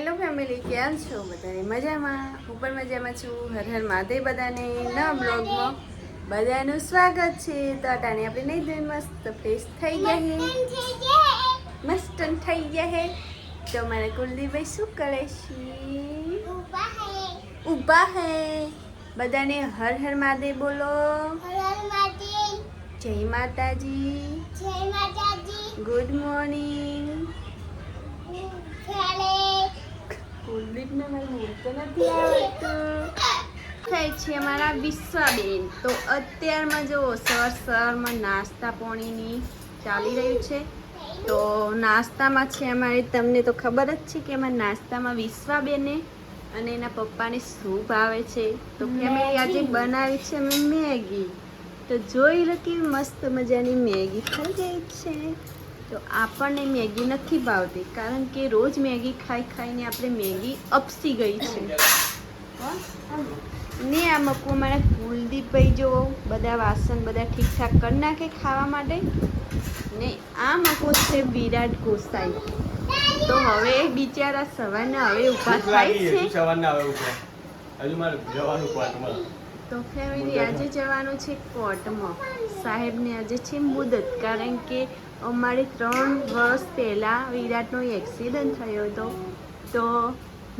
Hello family કેમ છો બધાને મજામાં? હું પણ મજામાં છું. હર હર મહાદેવ બધાને નવા બ્લોગમાં બધાનું સ્વાગત છે. તો અટાણે આપણે નહીં જોઈ મસ્ત ફ્રેશ થઈ ગયા હે. મસ્ત થઈ ગયા હે. તો મારા કુલદીપભાઈ શું કરે છે? ઊભા હે. બધાને હર હર મહાદેવ બોલો. જય માતાજી. ગુડ મોર્નિંગ કુલદીપને મારું મૂળ તો નથી આવડતું થાય છે અમારા વિશ્વાબેન. તો અત્યારમાં જો સર સરમાં નાસ્તા પાણીની ચાલી રહ્યું છે. તો નાસ્તામાં છે અમારે તમને તો ખબર જ છે કે અમારા નાસ્તામાં વિશ્વાબેને અને એના પપ્પાને શું ભાવે છે. તો ફેમિલી આજે બનાવી છે અમે મેગી. તો જોઈ લો કેવી મસ્ત મજાની મેગી થઈ ગઈ છે. તો આપણને મેગી નથી ભાવતી કારણ કે રોજ મેગી ખાઈ ખાઈને આપણે મેગી અપસી ગઈ છે. ને આ મકવું મારા કુલદીપભાઈ જો બધા વાસણ બધા ઠીકઠાક કરી નાખે ખાવા માટે. ને આ મકો છે વિરાટ ગોસાઈ. તો હવે બિચારા સવારના હવે ઉપાસ થાય છે. સવારના હવે ઉપર હજુ મારે જવાનું કોર્ટમાં તો ફેમિલી આજે જવાનું છે કોર્ટમાં. સાહેબને આજે છે મુદત કારણ કે અમારે ત્રણ વર્ષ પહેલાં વિરાટનો એક્સિડન્ટ થયો હતો. તો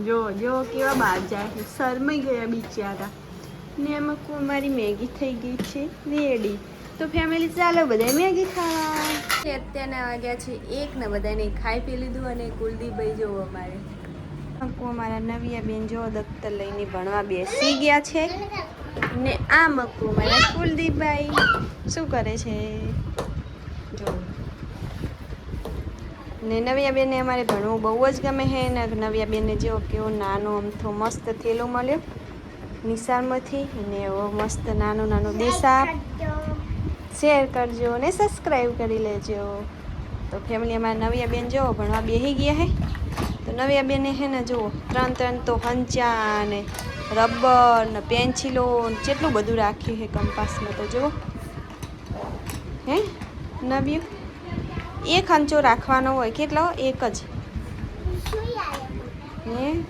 જો જો કેવા બહાર જાય શરમાઈ ગયા બિચારા. ને એમાં અમારી મેગી થઈ ગઈ છે રેડી તો ફેમિલી ચાલો બધા મેગી ખાવા. છે અત્યારના વાગ્યા છે એક ને બધાને ખાઈ પી લીધું અને કુલદીપભાઈ જોવો અમારે. અમારા નવિયા બેન જો દફતર લઈને ભણવા બેસી ગયા છે. ને આ મકુ મારા કુલદીપભાઈ શું કરે છે? જો. ને નવિયાબેનને અમારે ભણવું બહુ જ ગમે છે ને નવિયાબેનને જેવો કેવો નાનો અમથો મસ્ત થેલો મળ્યો નિશાળમાંથી ને એવો મસ્ત નાનો નાનો દેસા શેર કરજો ને સબસ્ક્રાઈબ કરી લેજો. તો ફેમિલી અમારા નવિયાબેન જો ભણવા બેસી ગયા હે તો નવિયાબેને હે ને જુઓ ત્રણ ત્રણ તો હંચા ને રબર ને પેન્સિલો ને કેટલું બધું રાખ્યું છે કંપાસમાં તો જુઓ. હે? નવ્યું? એક હંચો રાખવાનો હોય કેટલો? એક જ. હે?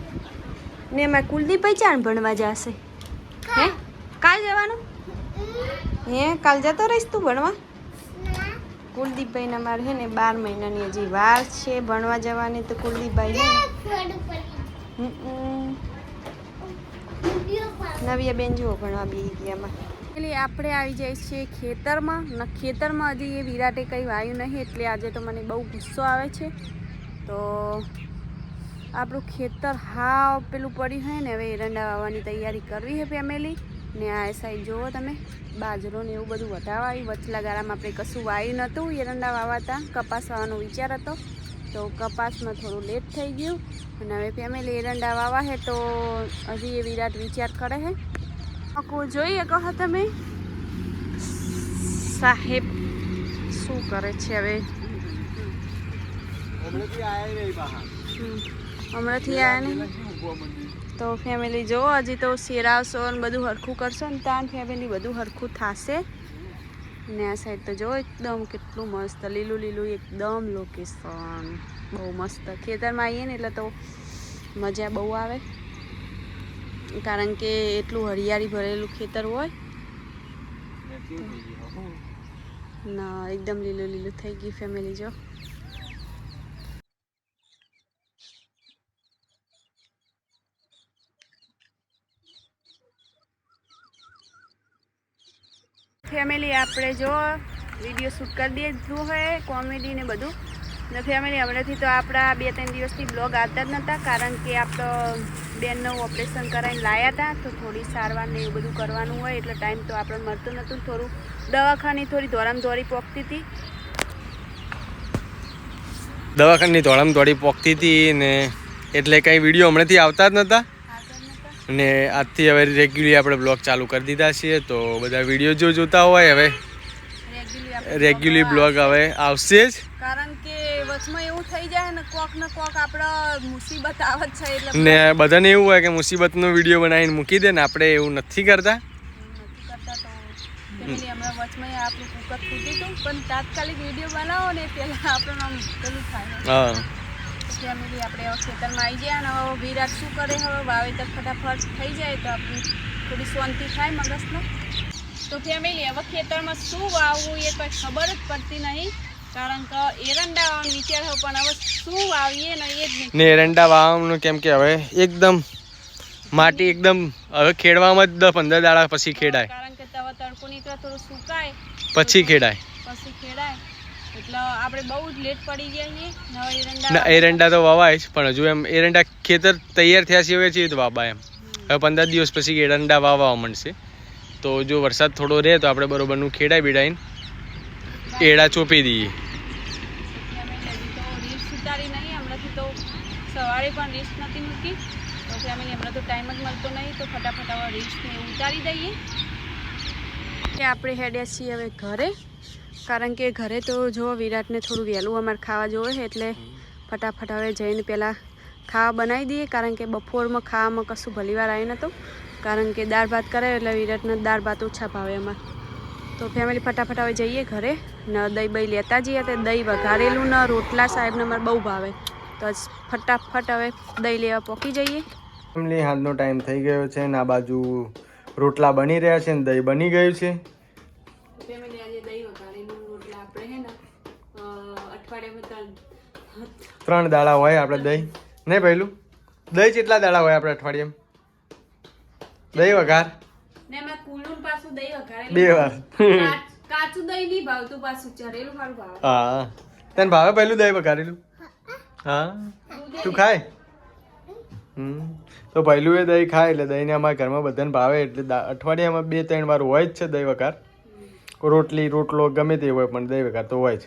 ને એમાં કુલદીપ ચાણ ભણવા જશે. હે? કાલ જવાનું? હે? કાલ જતો રહીશ તું ભણવા? કુલદીપભાઈના મારે હે ને બાર મહિનાની હજી વાર છે ભણવા જવાની તો કુલદીપભાઈ હમ, નવીયા બેન જુઓ ભણવા બેસી ગયામાં એટલે આપણે આવી જાય છીએ ખેતરમાં. ને, ખેતરમાં હજી એ વિરાટે કંઈ વાયું નહીં, એટલે આજે તો મને બહુ ગુસ્સો આવે છે. તો આપણું ખેતર હાવ પેલું પડ્યું હોય ને, હવે એરંડા વાવવાની તૈયારી કરવી છે ફેમિલી. ને આ સાઈડ જુઓ તમે, બાજરો ને એવું બધું વધાવાયું વચલા ગાળામાં આપણે કશું વાયું નહોતું એરંડા વાવાતા કપાસ વાવવાનો વિચાર હતો. તો કપાસમાં થોડું લેટ થઈ ગયું અને હવે ફેમિલી એરંડા વાવા હે તો હજી એ વિરાટ વિચાર કરે હે. આખું જોઈએ કહો તમે. સાહેબ શું કરે છે હવે? હમણાંથી આવ્યા નહીં. તો ફેમિલી જો હજી તો શેરાવશો ને બધું હરખું કરશો ને ત્યાં ફેમિલી બધું હરખું થશે. ને આ સાઈડ તો જો એકદમ કેટલું મસ્ત લીલું લીલું એકદમ લોકેશન બહુ મસ્ત. ખેતરમાં આવીએ ને એટલે તો મજા બહુ આવે. કારણ કે એટલું હરિયાળી ભરેલું ખેતર હોય. ના એકદમ લીલું લીલું થઈ ગયું ફેમિલી જો. ફેમિલી આપણે જો વીડિયો શૂટ કરી દીધું હોય કોમેડી ને બધું. ને ફેમિલી હમણાંથી તો આપણા બે ત્રણ દિવસથી બ્લોગ આવતા જ નહોતા કારણ કે આપણો બેનનું ઓપરેશન કરાવીને લાયા હતા તો થોડી સારવાર ને એવું બધું કરવાનું હોય, એટલે ટાઈમ તો આપણે મળતો નહોતું થોડું. દવાખાની થોડી ધોરામધોરી પોકતી હતી. દવાખાની ધોળામ દોડી પોકતી હતી ને એટલે કંઈ વીડિયો હમણાંથી આવતા જ નહોતા અને આજથી હવે રેગ્યુલરલી આપણે બ્લોગ ચાલુ કરી દીધા છીએ તો બધા વીડિયો જો જોતા હોય હવે. રેગ્યુલર બ્લોગ હવે આવશે જ. કારણ કે વચમાં એવું થઈ જાય ને કોક ને કોક આપણે મુસીબત આવે જ છે એટલે ને બધાને એવું હોય કે મુસીબતનો વીડિયો બનાવીને મૂકી દે ને આપણે એવું નથી કરતા. નથી કરતા તો ફેમિલી હમણાં વચમાં આપણું કુકર ફૂટ્યું હતું પણ તાત્કાલિક વીડિયો બનાવો ને પહેલાં આપણું આમ પેલું થાય. હા. ફેમિલી આપણે હવે ખેતરમાં આવી ગયા અને હવે વિરાટ શું કરે હવે વાવેતર ફટાફટ થઈ જાય તો આપણે થોડી શાંતિ થાય મગજનો તો ફેમિલી હવે ખેતરમાં શું વાવવું એ કંઈ ખબર જ પડતી નહીં. કારણ કે એરંડા વિચાર હોય પણ હવે શું વાવીએ ને એ જ નહીં. ને એરંડા વાવવાનું કેમ કે હવે એકદમ માટી એકદમ હવે ખેડવામાં જ પંદર દાડા પછી ખેડાય. કારણ કે તવા તડકો નીકળે થોડું સુકાય. પછી ખેડાય. એટલે આપણે બહુ જ લેટ પડી ગયા છીએ. નવા એરંડા ના એરંડા તો વવાય જ પણ હજુ એમ એરંડા ખેતર તૈયાર થયા છે હવે છે તો વાવા એમ. હવે પંદર દિવસ પછી એરંડા વાવવા મળશે. તો જો વરસાદ થોડો રહે તો આપણે બરોબરનું ખેડાઈ બીડાઈને એડા ચોપી દઈએ. તો સવારે પણ નથી મૂકી. ફેમિલી હમણાં તો ટાઈમ જ મળતો નહીં તો ફટાફટ હવે રીલ્સને ઉતારી દઈએ. કે આપણે હેડ્યા છીએ હવે ઘરે. કારણ કે ઘરે તો જો વિરાટને થોડું વહેલું અમારે ખાવા જોવે છે એટલે ફટાફટ હવે જઈને પહેલાં ખાવા બનાવી દઈએ. કારણ કે બપોરમાં ખાવામાં કશું ભલીવાર આવી નહોતું કારણ કે દાળ ભાત કરાયો એટલે વિરાટને દાળ ભાત ઓછા ભાવે અમારે તો ફેમિલી ફટાફટ હવે જઈએ ઘરે. ન દહીં બહી લેતા જઈએ તો દહીં વઘારેલું ન, રોટલા સાહેબને અમારે બહુ ભાવે. તો ફટાફટ હવે દહીં લેવા પહોંચી જઈએ. ફેમિલી હાલનો ટાઈમ થઈ ગયો છે ને આ બાજુ રોટલા બની રહ્યા છે ને દહીં બની ગયું છે. ત્રણ દાડા હોય આપણે દહીં. નહીં પહેલું? દહીં કેટલા દાડા હોય આપણે અઠવાડિયામાં? દહીં વઘાર? બે વાર. કાચું દહીં નહીં ભાવતું પાછું ચરેલું સારું ભાવે. હા. તને ભાવે પહેલું દહીં વઘારેલું? હા. તું ખાય? હમ. તો પહેલું એ દહીં ખાય એટલે દહીંને અમારા ઘરમાં બધાને ભાવે. એટલે અઠવાડિયામાં બે ત્રણ વાર હોય જ છે દહીં વઘાર. રોટલી રોટલો ગમે તે હોય પણ દહીં વઘાર તો હોય જ.